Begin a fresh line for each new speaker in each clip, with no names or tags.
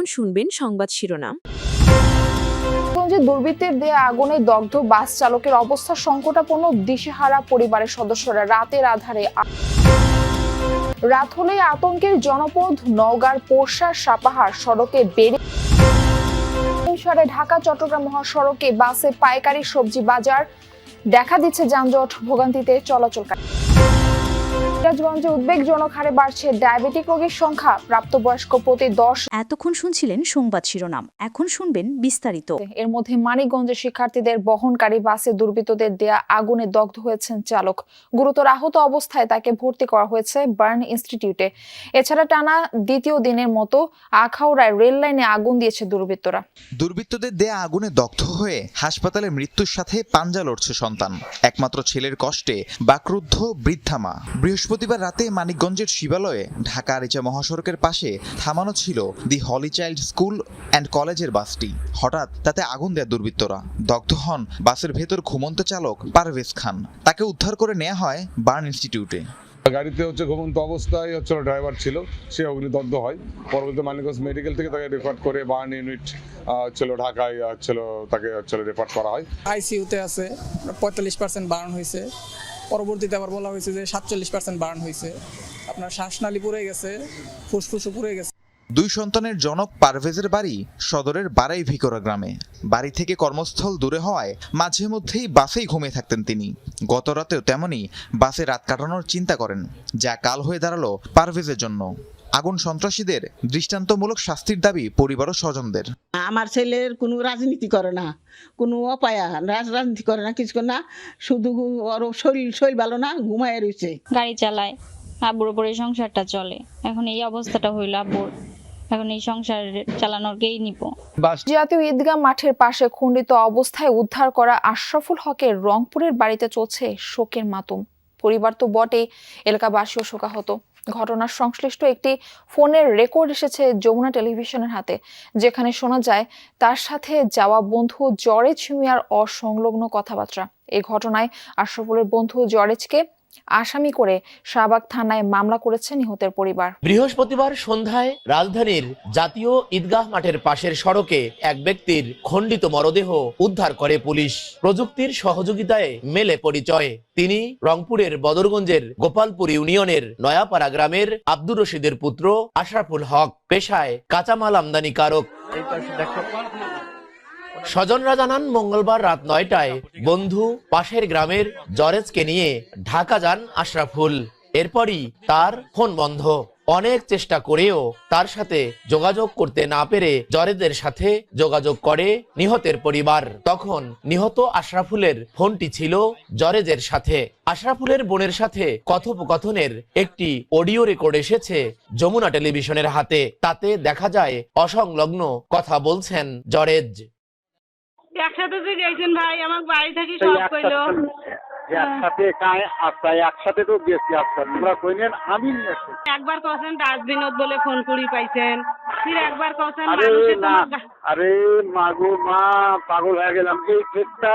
এখন শুনবেন সংবাদ শিরোনাম।
দুর্বৃত্তের দেয়া আগুনে দগ্ধ বাস চালকের অবস্থা সংকটাপন্ন দিশেহারা পরিবারের সদস্যরা রাতের আধারে রাত হলে আতঙ্কের জনপদ নওগাঁর পোরশা সাপাহার সড়কে বেড়ে ঢাকা, চট্টগ্রাম মহাসড়কে বাসে পাইকারি সবজি বাজার দেখা দিচ্ছে যানজট, ভোগান্তিতে চলাচল সিরাজগঞ্জে উদ্বেগজনক হারে বাড়ছে ডায়াবেটিক রোগীর সংখ্যা। প্রাপ্তবয়স্ক প্রতি দশ
এতক্ষণ শুনছিলেন সংবাদ শিরোনাম। এখন শুনবেন বিস্তারিত।
এর মধ্যে মানিকগঞ্জে শিক্ষার্থীদের বহনকারী বাসে দুর্বৃত্তদের দেয়া আগুনে দগ্ধ হয়েছেন চালক। গুরুতর আহত অবস্থায় তাকে ভর্তি করা হয়েছে বার্ন ইনস্টিটিউটে। এছাড়া টানা দ্বিতীয় দিনের মতো আখাউড়ায় রেল লাইনে আগুন দিয়েছে দুর্বৃত্তরা।
দুর্বৃত্তদের দেয়া আগুনে দগ্ধ হয়ে হাসপাতালে মৃত্যুর সাথে পাঞ্জা লড়ছে সন্তান। একমাত্র ছেলের কষ্টে বাক্রুদ্ধ বৃদ্ধা মা। বৃহস্পতিবার রাতে মানিকগঞ্জের শিবালয়ে ঢাকা আরিচা মহাসড়কের পাশে থামানো ছিল the holy child school and কলেজের বাসটি। হঠাৎ তাতে আগুন দেয় দুর্বৃত্তরা দগ্ধ হন বাসের ভেতর ঘুমন্ত চালক পারভেজ খান। তাকে উদ্ধার করে নেওয়া হয় বার্ন ইনস্টিটিউটে।
গাড়িতে হচ্ছে ঘুমন্ত অবস্থায় হচ্ছে ড্রাইভার ছিল সে অগ্নিদগ্ধ হয়। পরবর্তী মানিকগঞ্জ মেডিকেল থেকে তাকে রেফার করে বার্ন ইউনিট ছিল ঢাকায় ছিল তাকে হচ্ছে রেফার করা হয়।
আইসিইউতে আছে পঁয়তাল্লিশ পার্সেন্ট বার্ন হয়েছে। পরবর্তীতে আবার বলা হয়েছে যে সাতচল্লিশ পার্সেন্ট বার্ন হয়েছে। আপনার শ্বাসনালী পুড়ে গেছে, ফুসফুসও পুড়ে গেছে।
দুই সন্তানের জনক পারভেজের বাড়ি সদরের বারাই ভিকরা গ্রামে। বাড়ি থেকে কর্মস্থল দূরে হওয়ায় মাঝে মধ্যেই বাসেই ঘুমিয়ে থাকতেন তিনি। গত রাতেও তেমনই বাসে রাত কাটানোর চিন্তা করেন যা কাল হয়ে দাঁড়াল পারভেজের জন্য। আগুন সন্ত্রাসীদের দৃষ্টান্তমূলক শাস্তির দাবি পরিবার ও স্বজনদের।
আমার ছেলের কোনো রাজনীতি করে না কোনো অপায়া রাজ- রাজনীতি করে না কিছু করে না শুধু ওর শরীর শরীর ভালো না ঘুমায় রয়েছে।
গাড়ি চালায় আব্বুর উপরে সংসারটা চলে। এখন এই অবস্থাটা হইল আব্বুর। এখন এই সংসার চালানোর কেই নিব।
জাতীয় ঈদগাহ মাঠের পাশে খণ্ডিত অবস্থায় উদ্ধার করা আশরাফুল হকের রংপুরের বাড়িতে চলছে শোকের মাতুম। পরিবার তো বটেই এলাকাবাসীও শোকাহত। ঘটনার সংশ্লিষ্ট একটি ফোনের রেকর্ড এসেছে যমুনা টেলিভিশনের হাতে যেখানে শোনা যায় তার সাথে যাওয়া বন্ধু জরেজ মিয়ার অসংলগ্ন কথাবার্তা। এই ঘটনায় আশরাফুলের বন্ধু জরেজকে আসামি করে শাহবাগ থানায় মামলা করেছে নিহতের পরিবার।
বৃহস্পতিবার সন্ধ্যায় রাজধানীর জাতীয় ঈদগাহ মাঠের পাশের সড়কে এক ব্যক্তির খণ্ডিত মরদেহ উদ্ধার করে পুলিশ। প্রযুক্তির সহযোগিতায় মেলে পরিচয়। তিনি রংপুরের বদরগঞ্জের গোপালপুর ইউনিয়নের নয়াপাড়া গ্রামের আব্দুর রশিদের পুত্র আশরাফুল হক। পেশায় কাঁচামাল আমদানিকারক। স্বজনরা জানান, মঙ্গলবার রাত নয়টায় বন্ধু পাশের গ্রামের জরেজকে নিয়ে ঢাকা যান আশরাফুল। এরপরই তার ফোন বন্ধ। অনেক চেষ্টা করেও তার সাথে যোগাযোগ করতে না পেরে জরেদের সাথে যোগাযোগ করে নিহতের পরিবার। তখন নিহত আশরাফুলের ফোনটি ছিল জরেজের সাথে। আশরাফুলের বোনের সাথে কথোপকথনের একটি অডিও রেকর্ড এসেছে যমুনা টেলিভিশনের হাতে। তাতে দেখা যায়, অসংলগ্ন কথা বলছেন জরেজ।
একসাথে যে গেছেন ভাই আমার বাড়ি থেকে সব কইলো।
একসাথে কায় আচ্ছা একসাথে তো গেছি আচ্ছা তোমরা কইলেন আমি নিয়ে আসছি।
একবার কছেন রাজ বিনোদ বলে ফোন করি পাইছেন। ফির একবার কছেন
আরে
মানুষে
না
তোমার
আরে মাগো মা পাগল হয়ে গেলাম। এই কেসটা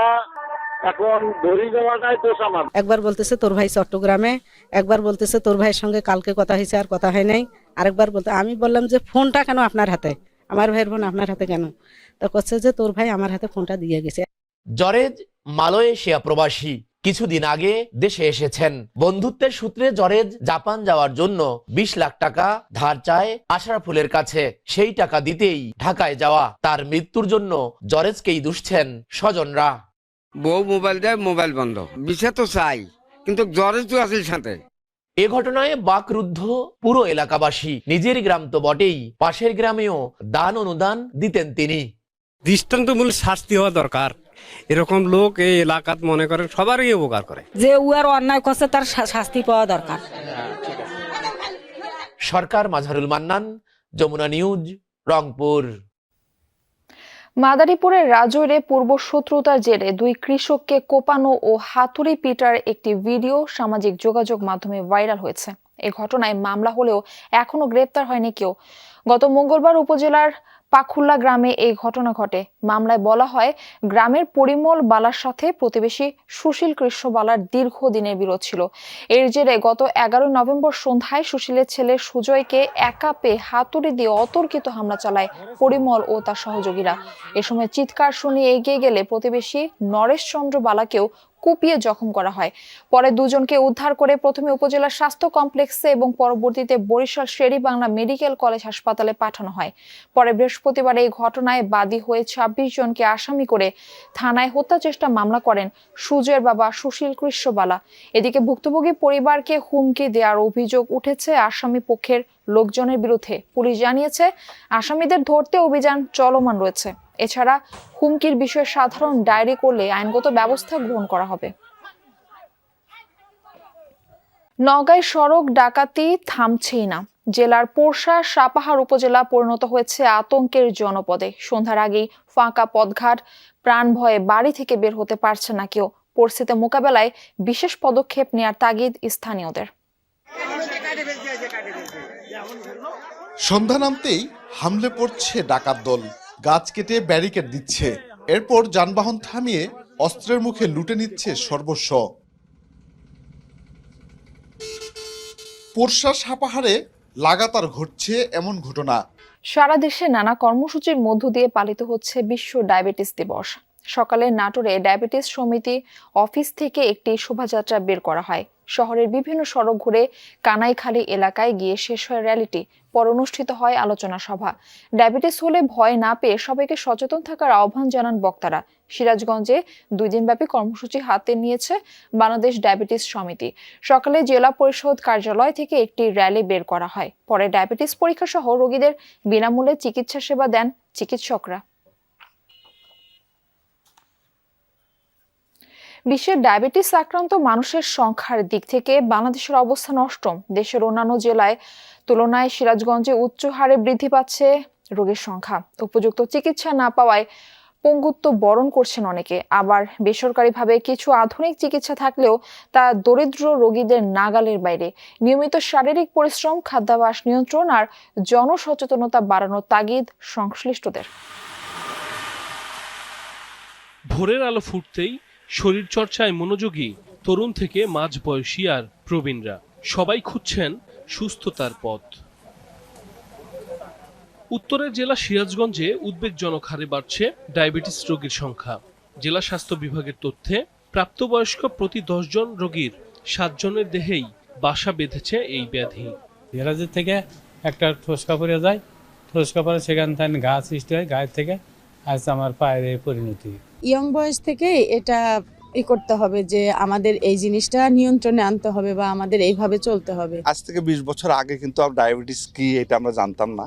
এখন ধরি যাওয়াটাই দোষ আমার।
একবার বলতেছে তোর ভাই চট্টগ্রামে একবার বলতেছে তোর ভাইয়ের সঙ্গে কালকে কথা হয়েছে আর কথা হয় নাই। আরেকবার বলতে আমি বললাম যে ফোনটা কেন আপনার হাতে? আমার ভাইয়ের ফোন আপনার হাতে কেন? তো করছে যে তোর ভাই আমার হাতে ফোনটা দিয়ে গেছে।
জরেজ মালয়েশিয়া প্রবাসী কিছুদিন আগে দেশে এসেছেন। বন্ধুত্বের সূত্রে জরেজ জাপান যাওয়ার জন্য বিশ লাখ টাকা ধার চায় আশরাফুলের কাছে। সেই টাকা দিতেই ঢাকায় যাওয়া তার মৃত্যুর জন্য জরেজকেই দুষছেন স্বজনরা।
বউ মোবাইল দেয় মোবাইল বন্ধ। বিষয় তো চাই কিন্তু জরেজ তো আছে সাথে।
এ ঘটনায় বাকরুদ্ধ পুরো এলাকাবাসী নিজের গ্রাম তো বটেই পাশের গ্রামেও দান অনুদান দিতেন তিনি।
দৃষ্টান্তমূলক শাস্তি হওয়া দরকার। এরকম লোক এই এলাকাত মনে করেন সবারই উপকার করে।
যে উয়ার অন্যায় করছে তার শাস্তি পাওয়া দরকার।
সরকার মাঝারুল মান্নান যমুনা নিউজ রংপুর।
মাদারীপুরের রাজৈরে পূর্ব শত্রুতার জেরে দুই কৃষককে কোপানো ও হাতুড়ি পিটার একটি ভিডিও সামাজিক যোগাযোগ মাধ্যমে ভাইরাল হয়েছে। এ ঘটনায় মামলা হলেও এখনও গ্রেপ্তার হয়নি কেউ। গত মঙ্গলবার উপজেলার পাখুল্লা গ্রামে এই ঘটনা ঘটে। মামলায় বলা হয়, গ্রামের পরিমল বালার সাথে প্রতিবেশী সুশীল কৃষ্ণ বালার দীর্ঘদিনের বিরোধ ছিল। এর জেরে গত এগারোই নভেম্বর সন্ধ্যায় সুশীলের ছেলে সুজয়কে একা পেয়ে হাতুড়ি দিয়ে অতর্কিত হামলা চালায় পরিমল ও তার সহযোগীরা। এ সময় চিৎকার শুনে এগিয়ে গেলে প্রতিবেশী নরেশ চন্দ্র বালাকেও কুপিয়ে জখম করা হয়। পরে দুজনকে উদ্ধার করে প্রথমে উপজেলার স্বাস্থ্য কমপ্লেক্সে এবং পরবর্তীতে বরিশাল শেরি বাংলা মেডিকেল কলেজ হাসপাতালে পাঠানো হয়। পরে বৃহস্পতিবার এই ঘটনায় বাদী হয়ে ছাব্বিশ জনকে আসামি করে থানায় হত্যা চেষ্টা মামলা করেন সুজয়ের বাবা সুশীল কৃষ্ণবালা। এদিকে ভুক্তভোগী পরিবারকে হুমকি দেওয়ার অভিযোগ উঠেছে আসামি পক্ষের লোকজনের বিরুদ্ধে পুলিশ জানিয়েছে, আসামিদের ধরতে অভিযান চলমান রয়েছে। এছাড়া হুমকির বিষয়ে সাধারণ ডায়েরি করলে আইনগত ব্যবস্থা গ্রহণ করা হবে। নগাঁয় সড়ক ডাকাতি থামছেই না। জেলার পোরশা, সাপাহার উপজেলা পরিণত হয়েছে আতঙ্কের জনপদে। সন্ধ্যার আগেই ফাঁকা পথঘাট প্রাণ ভয়ে বাড়ি থেকে বের হতে পারছে না কেউ। পরিস্থিতি মোকাবেলায় বিশেষ পদক্ষেপ নেয়ার তাগিদ স্থানীয়দের।
সন্ধ্যা নামতেই হামলে পড়ছে ডাকাত দল। গাছ কেটে ব্যারিকেড দিচ্ছে। এরপর যানবাহন থামিয়ে অস্ত্রের মুখে লুটে নিচ্ছে সর্বস্ব। পোরশা সাপাহারে লাগাতার ঘটছে এমন ঘটনা।
সারা দেশে নানা কর্মসূচির মধ্য দিয়ে পালিত হচ্ছে বিশ্ব ডায়াবেটিস দিবস। সকালে নাটোরে ডায়াবেটিস সমিতি অফিস থেকে একটি শোভাযাত্রা বের করা হয়। শহরের বিভিন্ন সড়ক ঘুরে কানাইখালী এলাকায় গিয়ে শেষ হয় র্যালিটি, পর অনুষ্ঠিত হয় আলোচনা সভা। ডায়াবেটিস হলে ভয় না পেয়ে সবাইকে সচেতন থাকার আহ্বান জানান বক্তারা। সিরাজগঞ্জে দুই দিনব্যাপী কর্মসূচি হাতে নিয়েছে বাংলাদেশ ডায়াবেটিস সমিতি। সকালে জেলা পরিষদ কার্যালয় থেকে একটি র্যালি বের করা হয়। পরে ডায়াবেটিস পরীক্ষা সহ রোগীদের বিনামূল্যে চিকিৎসা সেবা দেন চিকিৎসকরা। বিশ্বের ডায়াবেটিস আক্রান্ত মানুষের সংখ্যার দিক থেকে বাংলাদেশের অবস্থান অষ্টম দেশের অন্যান্য জেলায় তুলনায় সিরাজগঞ্জে উচ্চ হারে বৃদ্ধি পাচ্ছে রোগের সংখ্যা। উপযুক্ত চিকিৎসা না পাওয়ায় পঙ্গুত্ব বরণ করছেন অনেকে। আবার বেসরকারিভাবে কিছু আধুনিক চিকিৎসা থাকলেও তা দরিদ্র রোগীদের নাগালের বাইরে। নিয়মিত শারীরিক পরিশ্রম খাদ্যাভাস নিয়ন্ত্রণ আর জনসচেতনতা বাড়ানোর তাগিদ সংশ্লিষ্টদের।
ভোরের আলো ফুটতেই শরীর চর্চায় মনোযোগী তরুণ থেকে মাঝ বয়সী আর প্রবীণরা। সবাই খুঁজছেন সুস্থতার পথ। উত্তরের জেলা সিরাজগঞ্জে উদ্বেগজনক হারে বাড়ছে ডায়াবেটিস রোগীর সংখ্যা। জেলা স্বাস্থ্য বিভাগের তথ্যে, প্রাপ্তবয়স্ক প্রতি জন রোগীর সাতজনের দেহেই বাসা বেঁধেছে এই ব্যাধি।
সিরাজের থেকে একটা ঠোসকা পড়ে যায়। ঠোসকা পরে সেখান থেকে ঘা সৃষ্টি হয় গায়ের থেকে। আজ আমার পায়ের পরিণতি।
ইয়ং বয়স থেকে এটা ই করতে হবে যে আমাদের এই জিনিসটা নিয়ন্ত্রণে আনতে হবে বা আমাদের এইভাবে চলতে হবে।
আজ থেকে বিশ বছর আগে কিন্তু ডায়াবেটিস কি এটা আমরা জানতাম না।